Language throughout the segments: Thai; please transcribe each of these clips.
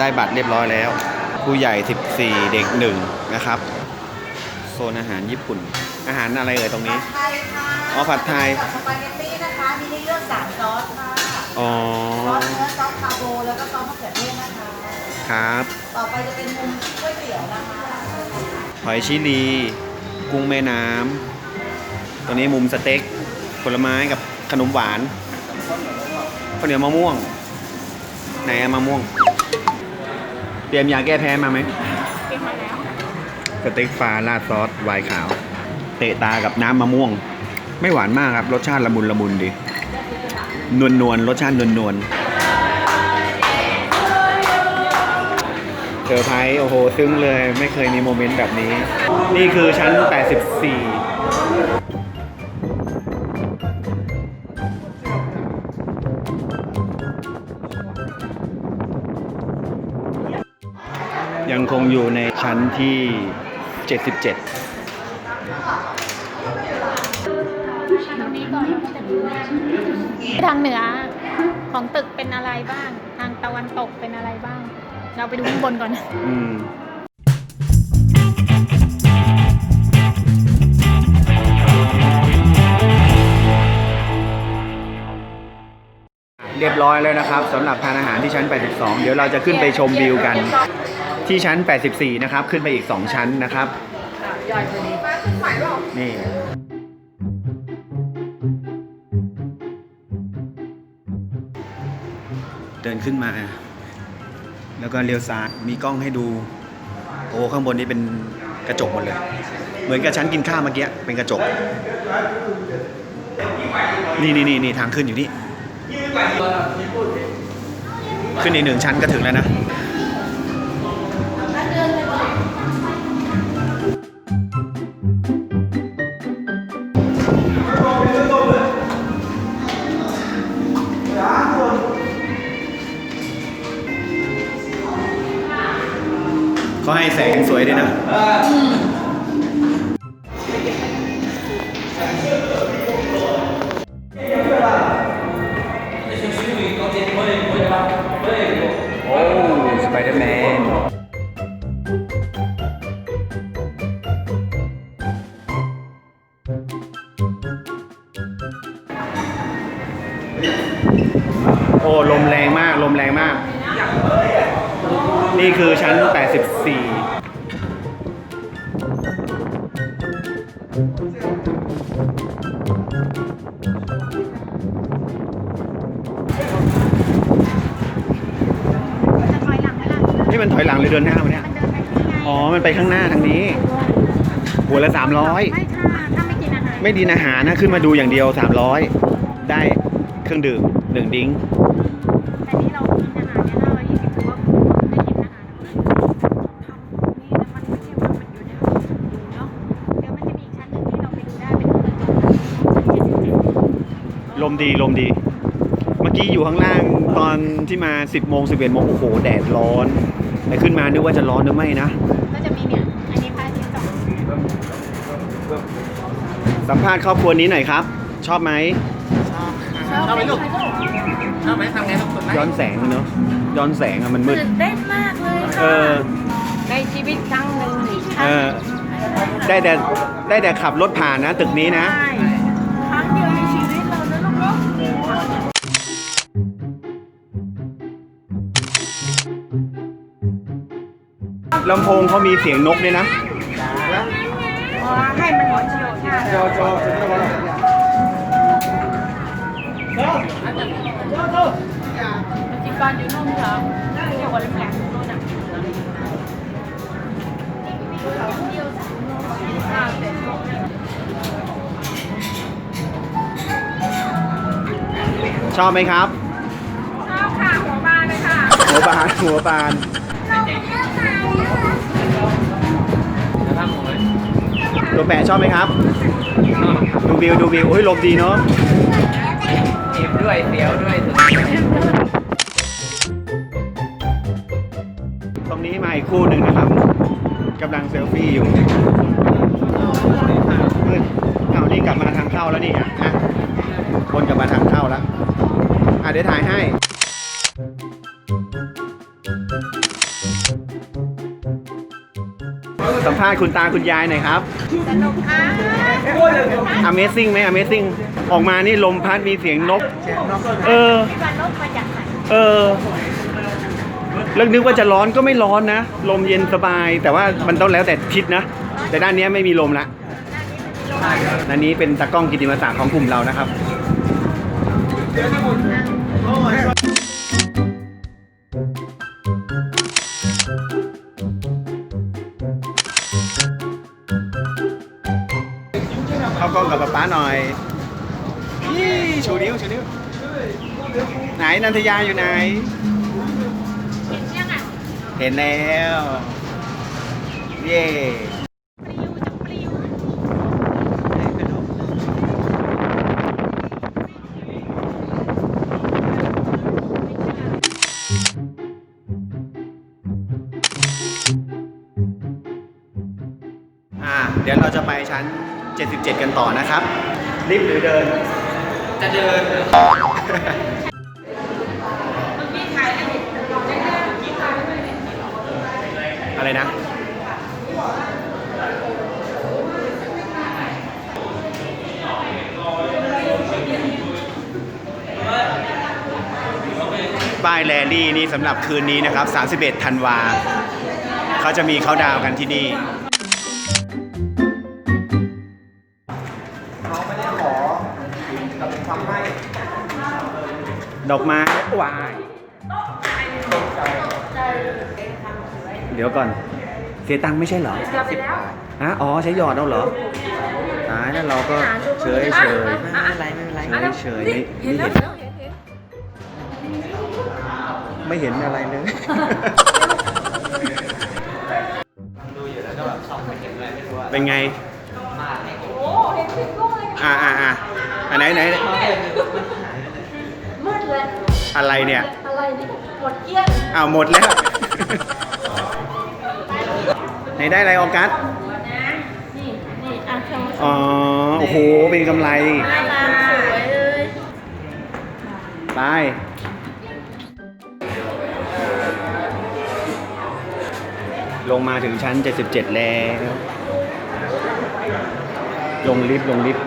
ได้บัตรเรียบร้อยแล้ว ผู้ใหญ่ 14 เด็กหนึ่งนะครับ โซนอาหารญี่ปุ่น อาหารอะไรเอ่ยตรงนี้ไทยค่ะอ๋อผัดไทย สปาเกตตี้นะคะ มีให้เลือกสามซอสค่ะ อ๋อ ซอสเนื้อซอสคาโบ แล้วก็ซอสมะเขือเทศนะคะ ครับ ต่อไปจะเป็นมุมก๋วยเตี๋ยวนะคะ หอยชิลี กุ้งแม่น้ำตัวนี้มุมสเต็ก ผลไม้กับขนมหวานข้าวเหนียวมะม่วง ไหนอะมะม่วง เตรียมยาแก้แพ้มาไหมสเต็กฟ้าราดซอสไวน์ขาว เตะตากับน้ำมะม่วง ไม่หวานมากครับ รสชาติละมุนละมุนดี นวลนวลๆรสชาตินวลนวลเซอร์ไพรส์โอ้โห ซึ้งเลยไม่เคยมีโมเมนต์แบบนี้ นี่คือชั้น 84 อยู่ในชั้นที่ 77ทางเหนือของตึกเป็นอะไรบ้าง ทางตะวันตกเป็นอะไรบ้าง เราไปดูข้างบนก่อนนะอืม เรียบร้อยแล้วนะครับสำหรับทานอาหารที่ชั้น 82 เดี๋ยวเราจะขึ้นไปชมวิวกัน ที่ชั้น 84 นะครับ ขึ้นไปอีก 2 ชั้นนะครับนี่เดินขึ้นมา แล้วก็เลี้ยวซ้ายมีกล้องให้ดู โอ้ข้างบนนี้เป็นกระจกหมดเลย เหมือนกับชั้นกินข้าวเมื่อกี้เป็นกระจก นี่นี่นี่นี่ทางขึ้นอยู่นี่ ขึ้นอีกหนึ่งชั้นก็ถึงแล้วนะเขาให้แสงสวยดีนะ โอ้ลมแรงมากลมแรงมาก นี่คือชั้น 84จะถอยหลังไหมล่ะนี่มันถอยหลังหรือเดินหน้าวะเนี่ยมันเดินไปที่ไงอ๋อ มันไปข้างหน้าทางนี้ หัวละ300ไม่ค่ะถ้าไม่กินอาหารไม่ดีอาหารนะ ขึ้นมาดูอย่างเดียว300ได้ เครื่องดื่มหนึ่งดิ้งแต่นี่เรากินอาหารเนี่ยห้าร้อยยี่สิบถือว่าได้กินอาหารนี่นะมันไม่ใช่ว่ามันอยู่ในห้องดูเนาะเดี๋ยวมันจะมีอีกชั้นหนึ่งที่เราไปดูได้เป็นกระจกชั้นเจ็ดสิบเจ็ดลมดีลมดี เมื่อกี้อยู่ข้างล่างตอนที่มา 10โมง11โมงโอ้โหแดดร้อนแต่ขึ้นมานึกว่าจะร้อนหรือไม่นะ ก็จะมีเนี่ยอันนี้พระอาทิตย์ตกสัมภาษณ์ครอบครัวนี้หน่อยครับ ชอบไหม ชอบไหมลูกชอบไหมทำไงลูกกดไลค์ย้อนแสงเนอะย้อนแสงอะมันมืดตื่นเต้นมากเลยเอค่ะอในชีวิตครั้งหนึ่งอีกคเอรั้งอได้แต่ได้แต่ขับรถผ่านนะ ตึกนี้นะ ใช่ครั้งเดียวในชีวิตเรานะลูกเนาะลำโพงเขามีเสียงนกด้วยนะอ๋อให้มันหัวเฉียวค่ะจิ กอนอยู่นู่นเหรออยู่กับแหลมๆนู่นน่ะอ่าเสร็จแล้วชอบไหมครับ ชอบค่ะ หัวบานเลยค่ะ หัวบานหัวบานตัวแปะชอบไหมครับ ดูวิวดูวิวโอ้ยลมดีเนาะ ด้วยเสียวด้วยสุดตรงนี้มาอีกคู่หนึ่งนะครับกำลังเซลฟี่อยู่มืดเอานี่กลับมาทางเข้าแล้วนี่อะอะคนกลับมาทางเข้าแล้วอะเดี๋ยวถ่ายให้ ษณ์คุณตาคุณยายหน่อยครับ สนุกค่ะ Amazing ไหม Amazing ออกมานี่ลมพัดมีเสียงนก เออพี่วันลบมาจากไหนเออแล้วนึกว่าจะร้อนก็ไม่ร้อนนะ ลมเย็นสบาย แต่ว่ามันต้องแล้วแต่ทิศนะ แต่ด้านเนี้ยไม่มีลมละด้านนี้เป็นตากล้องกิติมศักดิ์ของกลุ่มเรานะครับเข้ กล้องกับป๊าป๊าหน่อยยี่ชูนิ้วชูนิ้วไหนนันทยาอยู่ไหน เห็นยังอะเห็นแล้ว เย่ปลิวจะปลิวอ่าเดี๋ยวเราจะไปชั้น 77 กันต่อนะครับลิฟต์หรือเดิน จะเดินอะไรนะป้ายแลนดี้นี่สำหรับคืนนี้นะครับ 31 ธันวา เขาจะมีเขาดาวน์กันที่นี่ กับทำให้ดอกไม้วายเดี๋ยวก่อน เสียตังค์ไม่ใช่เหรอฮะอ๋อใช้หยอดเอาเหรอตายแล้วเราก็เฉยเฉยไม่เป็นไรไม่เป็นไรเฉยเฉยไม่ไม่เห็นไม่เห็นอะไรเลยดูอยู่แล้วก็แบบส่องไปเห็นอะไรไม่รู้อะเป็นไงมาให้ผมอ่าอ่าอ่า อันไหนไหนมืดเลยอะไรเนี่ย อะไรนี่หมดเกลี้ยงอ้าวหมดแล้ว ไหนได้อะไรออกัสนี่นี่อะชมอ๋อ โอ้โห เป็นกำไร น่ารักสวยเลยไปลงมาถึงชั้น 77 แล้ว ลงลิฟต์ลงลิฟต์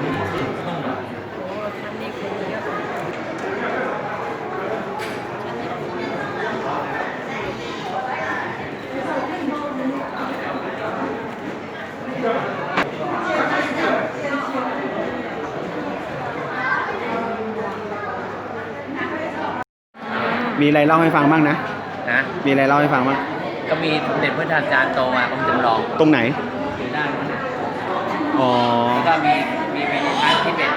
มีอะไรเล่าให้ฟังบ้างนะ นะมีอะไรเล่าให้ฟังบ้าง ก็มีสมเด็จพระอาจารย์โตมาองค์จำลองตรงไหน อยู่ด้านนู้นน่ะอ๋อ แล้วก็มีมีเป็นร้านที่เป็น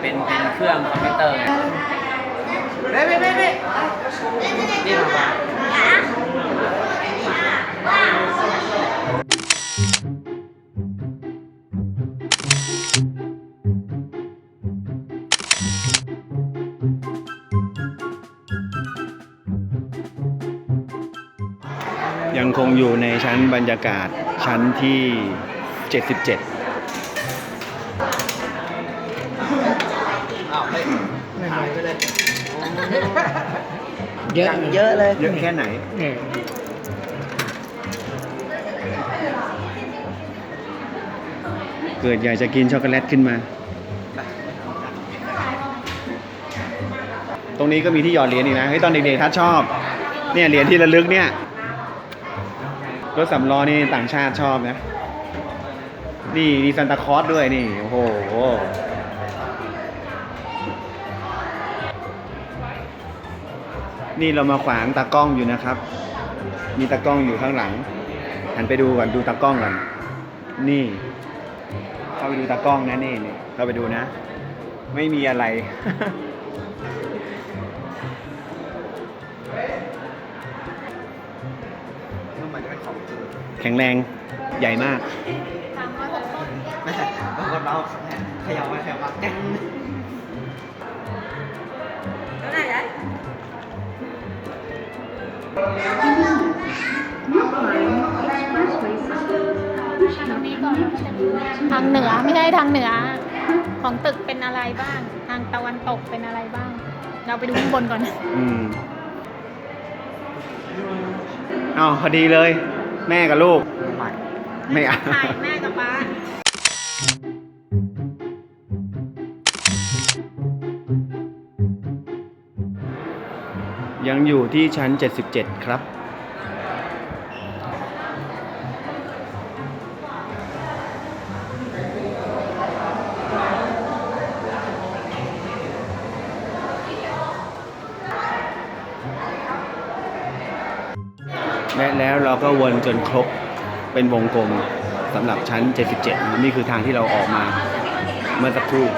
เป็นเป็นเครื่องคอมพิวเตอร์ไงเบ้เบ้เบ้เบ้นี่ทำมา ยังคงอยู่ในชั้นบรรยากาศชั้นที่ 77อ้าวเฮ้ยหายไปเลยเยอะเยอะเลย เยอะแค่ไหนเกิดอยากจะกินช็อกโกแลตขึ้นมา ตรงนี้ก็มีที่หยอดเหรียญอีกนะเฮ้ยตอนเด็กๆถ้าชอบ เนี่ยเหรียญที่ระลึกเนี่ย รถสำล้อนี่ต่างชาติชอบนะ นี่มีซันตาคอสด้วยนี่ โอ้โห นี่เรามาขวางตากล้องอยู่นะครับ มีตากล้องอยู่ข้างหลัง หันไปดูก่อนดูตากล้องก่อน นี่ เข้าไปดูตากล้องนะนี่นี่เข้าไปดูนะ ไม่มีอะไร แข็งแรงใหญ่มากสามร้อยหกต้นไม่ใช่บางคนเราเขย่าไปเขย่ามาแจ้งแล้วไหนอะทางนี้ก่อนแล้วก็จะดูทางเหนือไม่ใช่ทางเหนือ ของตึกเป็นอะไรบ้าง ทางตะวันตกเป็นอะไรบ้าง เราไปดูข้างบนก่อน อืมอ้าวพอดีเลย แม่กับลูกใหม่ไม่เอา ถ่ายแม่กับป้า ยังอยู่ที่ชั้น 77 ครับ ก็วนจนครบเป็นวงกลมสำหรับชั้น 77นี่คือทางที่เราออกมาเมื่อสักครู่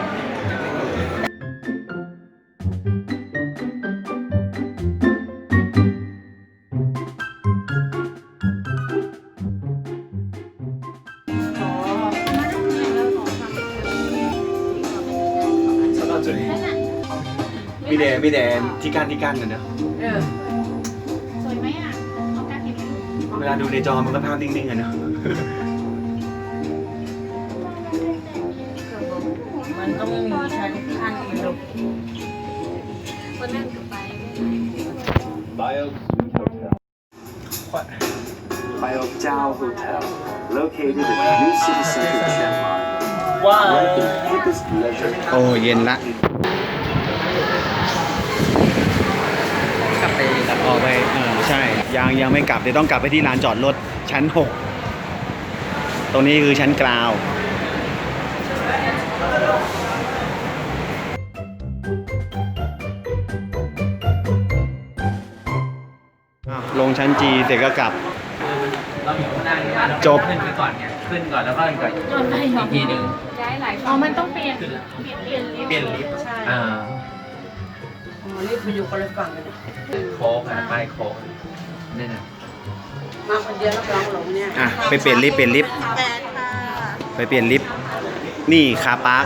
มีแดมีแดที่กั้นที่กั้นนะเนอะ เวลาดูในจอมันก็ภาพนิ่งๆอะเนอะมันต้องมีชั้นข้างอีกลูกคนนั่งกับไป Biojao Hotel, located in the new city center of Chiang Mai. ว้าว One of the biggest leisure โอ้เย็นละกลับไปกลับออกไปเออ ใช่ยังยังไม่กลับเดี๋ยวต้องกลับไปที่ลานจอดรถชั้น 6 ตรงนี้คือชั้นกราวอะลงชั้นจีเสร็จก็กลับเราอยู่ข้างหน้านี้ว่าเราจบขึ้นไปก่อนไงขึ้นก่อนแล้วก็อีกอีกทีหนึ่งย้ายหลายอ๋อมันต้องเปลี่ยนเปลี่ยนเปลี่ยนลิฟต์เปลี่ยนลิฟต์ใช่อ่าอ๋อนี่คืออยู่คนละฝั่งกันนะโค้งอะป้ายโค้ง นี่นะมาคนเดียวแล้วร้องหลงเนี่ยอะไปเปลี่ยนลิฟต์เปลี่ยนลิฟต์แปดค่ะไปเปลี่ยนลิฟต์นี่คาปาร์ค